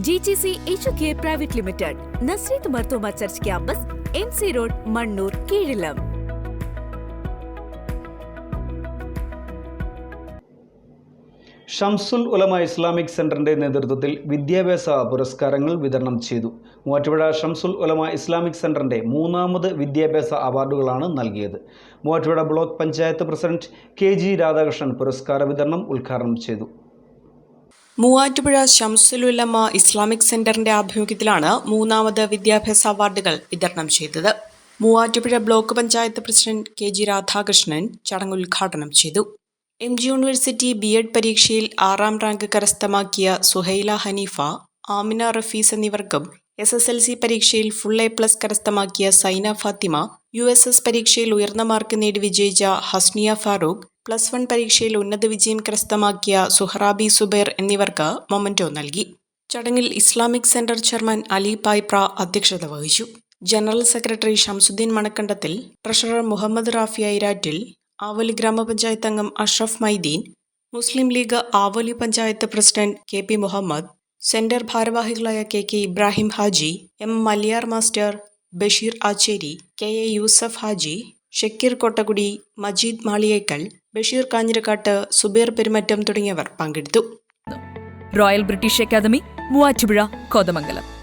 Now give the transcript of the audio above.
G G C H K private limited Nazreth Marthoma church campus M C road Mannur കീഴിലം Shamsul Ulama Islamic സെന്ററിന്റെ നേതൃത്വത്തിൽ വിദ്യാഭ്യാസ പുരസ്കാരങ്ങൾ വിതരണം ചെയ്തു. മൂവാറ്റുപുഴ ഷംസുൽ ഉലമ ഇസ്ലാമിക് സെന്ററിന്റെ മൂന്നാമത് വിദ്യാഭ്യാസ അവാർഡുകളാണ് നൽകിയത്. Muvattupuzha block panchayat president K G Radhakrishnan പുരസ്കാര വിതരണം ഉദ്ഘാടനം ചെയ്തു. മൂവാറ്റുപുഴ ഷംസുലുലമ ഇസ്ലാമിക് സെന്ററിന്റെ ആഭിമുഖ്യത്തിലാണ് മൂന്നാമത് വിദ്യാഭ്യാസ അവാർഡുകൾ വിതരണം ചെയ്തത്. Muvattupuzha block panchayat president K G Radhakrishnan ചടങ്ങ് ഉദ്ഘാടനം ചെയ്തു. M G university B Ed പരീക്ഷയിൽ ആറാം റാങ്ക് കരസ്ഥമാക്കിയ സുഹൈല ഹനീഫ ആമിന റഫീസ് എന്നിവർക്കും എസ് എസ് എൽ സി പരീക്ഷയിൽ ഫുൾ എ പ്ലസ് കരസ്ഥമാക്കിയ Saina Fathima U S S പരീക്ഷയിൽ ഉയർന്ന മാർക്ക് നേടി വിജയിച്ച ഹസ്നിയ ഫാറൂഖ് പ്ലസ് വൺ പരീക്ഷയിൽ ഉന്നത വിജയം കരസ്ഥമാക്കിയ സുഹറാബി സുബൈർ എന്നിവർക്ക് മൊമന്റോ നൽകി. ചടങ്ങിൽ Islamic centre chairman Ali Paipra അധ്യക്ഷത വഹിച്ചു. General secretary Shamsuddin മണക്കണ്ടത്തിൽ treasurer Muhammad Rafi Airattil ആവലി ഗ്രാമപഞ്ചായത്ത് അംഗം Ashraf Maideen Muslim League Avali panchayat president K P Muhammad centre ഭാരവാഹികളായ K K Ibrahim Haji M Maliyar master Basheer Acheri K A Yusuf Haji Shakeer Kottakudi Majeed Maliyekkal Basheer Kanjirakkad Suber Perumattam തുടങ്ങിയവർ പങ്കെടുത്തു. Royal British academy Muvattupuzha Kothamangalam.